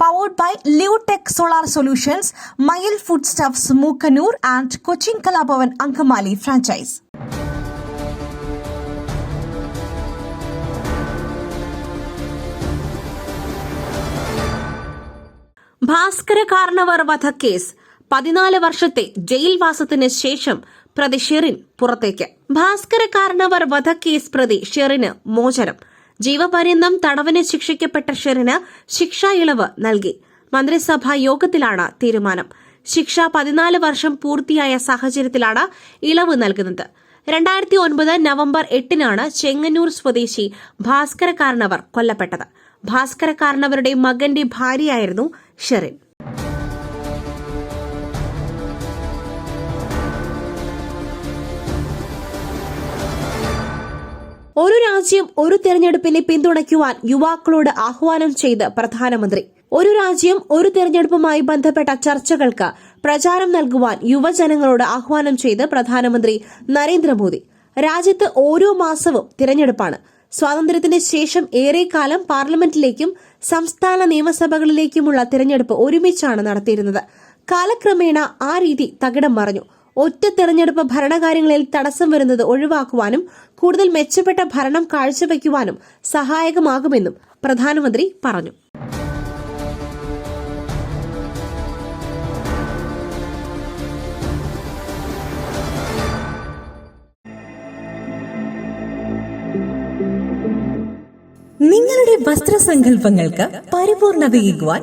Powered by Leotech solar solutions Mayil food stuffs Mookkannoor and Cochin Kalabhavan Angamaly franchise Bhaskara Karanavar വധക്കേസ് പതിനാല് വർഷത്തെ ജയിൽവാസത്തിന് ശേഷം പ്രതി ഷെറിൻ പുറത്തേക്ക്. ഭാസ്കര കാരണവർ വധക്കേസ് പ്രതി ഷെറിന് മോചനം. ജീവപര്യന്തം തടവിന് ശിക്ഷിക്കപ്പെട്ട ഷെറിന് ശിക്ഷാ ഇളവ് നൽകി. മന്ത്രിസഭാ യോഗത്തിലാണ് തീരുമാനം. ശിക്ഷ പതിനാല് വർഷം പൂർത്തിയായ സാഹചര്യത്തിലാണ് ഇളവ് നൽകുന്നത്. രണ്ടായിരത്തി ഒൻപത് നവംബർ എട്ടിനാണ് ചെങ്ങന്നൂർ സ്വദേശി ഭാസ്കര കാരണവർ കൊല്ലപ്പെട്ടത്. ഭാസ്കര കാരണവരുടെ മകന്റെ ഭാര്യയായിരുന്നു ഷെറിൻ. ഒരു രാജ്യം ഒരു തെരഞ്ഞെടുപ്പിനെ പിന്തുണയ്ക്കുവാൻ യുവാക്കളോട് ആഹ്വാനം ചെയ്ത് പ്രധാനമന്ത്രി. ഒരു രാജ്യം ഒരു തെരഞ്ഞെടുപ്പുമായി ബന്ധപ്പെട്ട ചർച്ചകൾക്ക് പ്രചാരം നൽകുവാൻ യുവജനങ്ങളോട് ആഹ്വാനം ചെയ്ത് പ്രധാനമന്ത്രി നരേന്ദ്രമോദി. രാജ്യത്ത് ഓരോ മാസവും തിരഞ്ഞെടുപ്പാണ്. സ്വാതന്ത്ര്യത്തിന് ശേഷം ഏറെക്കാലം പാർലമെന്റിലേക്കും സംസ്ഥാന നിയമസഭകളിലേക്കുമുള്ള തിരഞ്ഞെടുപ്പ് ഒരുമിച്ചാണ് നടത്തിയിരുന്നത്. കാലക്രമേണ ആ രീതി തകിടം മറഞ്ഞു. ഒറ്റ തെരഞ്ഞെടുപ്പ് ഭരണകാര്യങ്ങളിൽ തടസ്സം വരുന്നത് ഒഴിവാക്കുവാനും കൂടുതൽ മെച്ചപ്പെട്ട ഭരണം കാഴ്ചവെക്കുവാനും സഹായകമാകുമെന്നും പ്രധാനമന്ത്രി പറഞ്ഞു. നിങ്ങളുടെ വസ്ത്രസങ്കല്പങ്ങൾക്ക് പരിപൂർണതയേകുവാൻ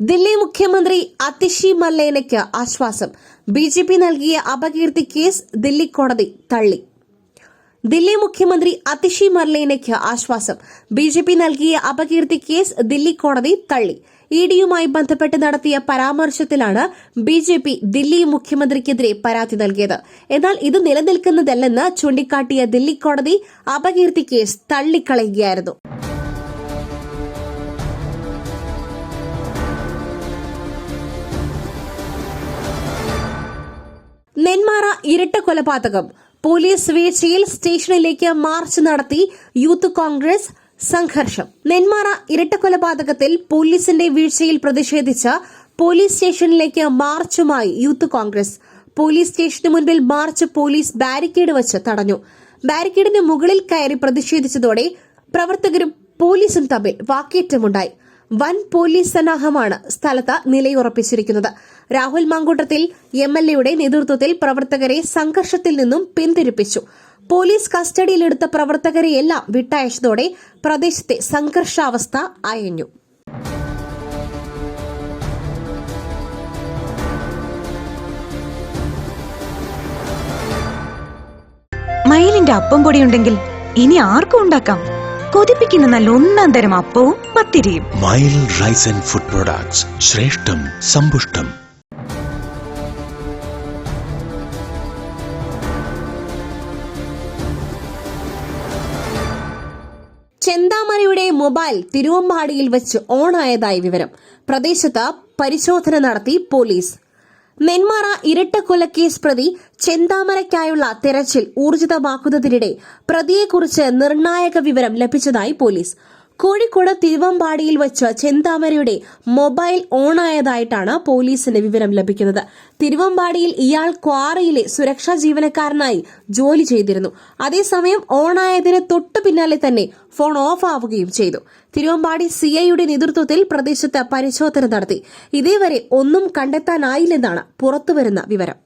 Delhi മുഖ്യമന്ത്രി അതിഷി മല്ലേനയ്ക്ക് ആശ്വാസം. ബി ജെ പി നൽകിയ അപകീർത്തി കേസ് ദില്ലി കോടതി തള്ളി. ദില്ലി മുഖ്യമന്ത്രി അതിഷി മർലേനയ്ക്ക് ആശ്വാസം. ബി ജെ പി നൽകിയ അപകീർത്തി കേസ് ദില്ലി കോടതി തള്ളി. ഇ ഡിയുമായി ബന്ധപ്പെട്ട് നടത്തിയ പരാമർശത്തിലാണ് ബി ജെ പി ദില്ലി മുഖ്യമന്ത്രിക്കെതിരെ പരാതി നൽകിയത്. എന്നാൽ ഇത് നിലനിൽക്കുന്നതല്ലെന്ന് ചൂണ്ടിക്കാട്ടിയ ദില്ലി കോടതി അപകീർത്തി കേസ് തള്ളിക്കളയുകയായിരുന്നു. ഇരട്ട കൊലപാതകം. പോലീസ് വീഴ്ചയിൽ സ്റ്റേഷനിലേക്ക് മാർച്ച് നടത്തി യൂത്ത് കോൺഗ്രസ് സംഘർഷം. നെന്മാറ ഇരട്ട കൊലപാതകത്തിൽ പോലീസിന്റെ വീഴ്ചയിൽ പ്രതിഷേധിച്ച പോലീസ് സ്റ്റേഷനിലേക്ക് മാർച്ചുമായി യൂത്ത് കോൺഗ്രസ്. പോലീസ് സ്റ്റേഷന് മുൻപിൽ മാർച്ച് പോലീസ് ബാരിക്കേഡ് വച്ച് തടഞ്ഞു. ബാരിക്കേഡിന് മുകളിൽ കയറി പ്രതിഷേധിച്ചതോടെ പ്രവർത്തകരും പോലീസും തമ്മിൽ വാക്കേറ്റമുണ്ടായി. വൻ പോലീസ് സന്നാഹമാണ് സ്ഥലത്ത് നിലയുറപ്പിച്ചിരിക്കുന്നത്. രാഹുൽ മാങ്കൂട്ടത്തിൽ എം എൽ എയുടെ നേതൃത്വത്തിൽ പ്രവർത്തകരെ സംഘർഷത്തിൽ നിന്നും പിന്തിരിപ്പിച്ചു. പോലീസ് കസ്റ്റഡിയിലെടുത്ത പ്രവർത്തകരെയെല്ലാം വിട്ടയച്ചതോടെ പ്രദേശത്തെ സംഘർഷാവസ്ഥ അയഞ്ഞു. മയിലിന്റെ അപ്പം പൊടി ഉണ്ടെങ്കിൽ ഇനി ആർക്കും ഉണ്ടാക്കാം? കൊതിപ്പിക്കുന്ന നല്ല ഒന്നാം തരം അപ്പവും പത്തിരിയും. Mayil rice and food products ശ്രേഷ്ഠം സമ്പുഷ്ടം. ചെന്താമരയുടെ മൊബൈൽ തിരുവമ്പാടിയിൽ വെച്ച് ഓണായതായി വിവരം. പ്രദേശത്ത് പരിശോധന നടത്തി പോലീസ്. നെന്മാറ ഇരട്ടക്കൊലക്കേസ് പ്രതി ചെന്താമരയ്ക്കായുള്ള തെരച്ചിൽ ഊർജിതമാക്കുന്നതിനിടെ പ്രതിയെക്കുറിച്ച് നിർണായക വിവരം ലഭിച്ചതായി പോലീസ്. കോഴിക്കോട് തിരുവമ്പാടിയിൽ വെച്ച് ചെന്താമരയുടെ മൊബൈൽ ഓണായതായിട്ടാണ് പോലീസിന്റെ വിവരം ലഭിക്കുന്നത്. തിരുവമ്പാടിയിൽ ഇയാൾ ക്വാറിയിലെ സുരക്ഷാ ജീവനക്കാരനായി ജോലി ചെയ്തിരുന്നു. അതേസമയം ഓണായതിന് തൊട്ടു പിന്നാലെ തന്നെ ഫോൺ ഓഫ് ആവുകയും ചെയ്തു. തിരുവമ്പാടി സി ഐയുടെ നേതൃത്വത്തിൽ പ്രദേശത്ത് പരിശോധന നടത്തി. ഇതേവരെ ഒന്നും കണ്ടെത്താനായില്ലെന്നാണ് പുറത്തുവരുന്ന വിവരം.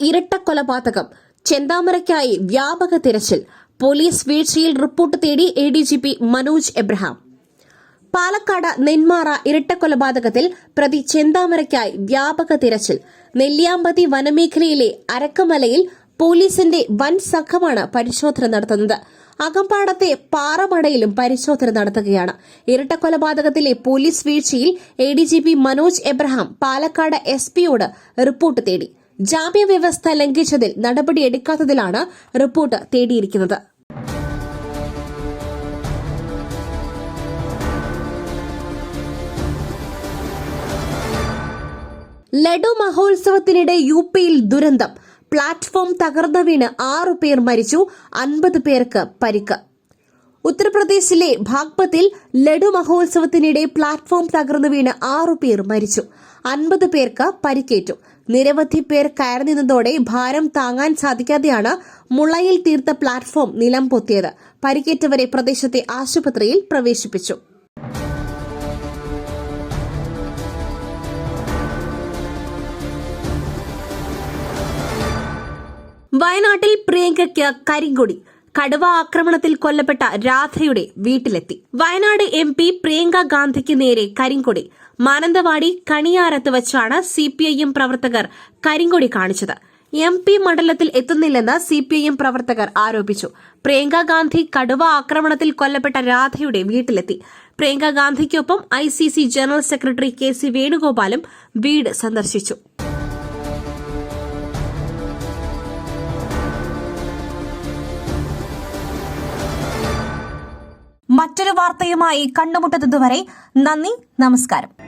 ഇരട്ടക്കൊലപാതകം. ചെന്താമരയ്ക്കായി വ്യാപക തിരച്ചിൽ. പോലീസ് വീഴ്ചയിൽ റിപ്പോർട്ട് തേടി A D G P Manoj Abraham. Palakkad Nenmara ഇരട്ടക്കൊലപാതകത്തിൽ പ്രതി ചെന്താമരയ്ക്കായി വ്യാപക തിരച്ചിൽ. നെല്ലിയാമ്പതി വനമേഖലയിലെ അരക്കമലയിൽ പോലീസിന്റെ വൻ സംഘമാണ് പരിശോധന നടത്തുന്നത്. അകമ്പാടത്തെ പാറമടയിലും പരിശോധന നടത്തുകയാണ്. ഇരട്ടക്കൊലപാതകത്തിലെ പോലീസ് വീഴ്ചയിൽ A D G P Manoj Abraham Palakkad S പിയോട് report തേടി. ജാമ്യവ്യവസ്ഥ ലംഘിച്ചതിൽ നടപടിയെടുക്കാത്തതിലാണ് റിപ്പോർട്ട് തേടിയിരിക്കുന്നത്. ലഡു മഹോത്സവത്തിനിടെ യു പിയിൽ ദുരന്തം. പ്ലാറ്റ്ഫോം തകർന്നു വീണ് ആറു പേർ മരിച്ചു അൻപത് പേർക്ക് പരിക്ക്. ഉത്തർപ്രദേശിലെ ഭാഗ്പത്തിൽ ലഡു മഹോത്സവത്തിനിടെ പ്ലാറ്റ്ഫോം തകർന്നു വീണ് ആറു പേർ മരിച്ചു അൻപത് പേർക്ക് പരിക്കേറ്റു. നിരവധി പേർ കയറി നിന്നതോടെ ഭാരം താങ്ങാൻ സാധിക്കാതെയാണ് മുളയിൽ തീർത്ത പ്ലാറ്റ്ഫോം നിലം പൊത്തിയത്. പരിക്കേറ്റവരെ പ്രദേശത്തെ ആശുപത്രിയിൽ പ്രവേശിപ്പിച്ചു. വയനാട്ടിൽ പ്രിയങ്കയ്ക്ക് കരിങ്കൊടി. കടുവ ആക്രമണത്തിൽ കൊല്ലപ്പെട്ട രാധയുടെ വീട്ടിലെത്തി. വയനാട് എം പി പ്രിയങ്ക ഗാന്ധിക്ക് നേരെ കരിങ്കൊടി. മാനന്തവാടി കണിയാരത്ത് വെച്ചാണ് എം പ്രവർത്തകർ കരിങ്കൊടി കാണിച്ചത്. എം പി മണ്ഡലത്തിൽ എത്തുന്നില്ലെന്ന് സി പി ഐ എം പ്രവർത്തകർ ആരോപിച്ചു. പ്രിയങ്ക ഗാന്ധി കടുവ ആക്രമണത്തിൽ കൊല്ലപ്പെട്ട രാധയുടെ വീട്ടിലെത്തി. Priyanka ഗാന്ധിക്കൊപ്പം I general secretary K C വേണുഗോപാലും വീട് സന്ദർശിച്ചു. മറ്റൊരു വാർത്തയുമായി കണ്ടുമുട്ടുന്നതുവരെ നന്ദി നമസ്കാരം.